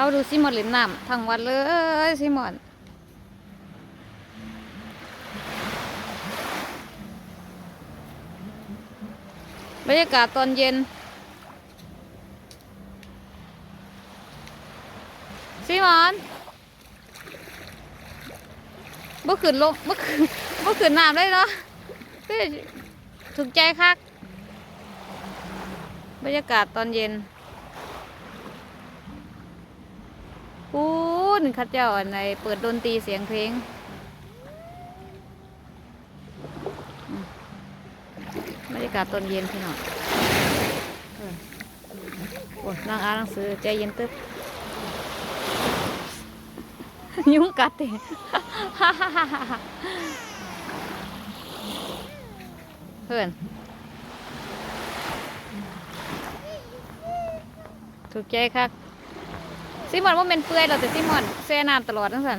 เขาดูซิมอนเล่นน้ำทั้งวันเลยซิมอนบรรยากาศตอนเย็น ซิมอนบ่ขึ้นลงบ่ขึ้นบ่ขึ้นน้ำเลยเนาะถูกใจคักบรรยากาศตอนเย็น ปู นข้าเจ้าอันเปิดดนตรีเสียงเพลงบรรยากาศตอนเย็นพี่น้องโอ้นั่งอ่านหนังสือใจเย็นตึ๊บยุงกัดเตะเพื่อนถูกใจคัก ซิมอนว่าเป็นเปื่อยเราจะซิมอนเสื้อนามตลอดทั้งสัน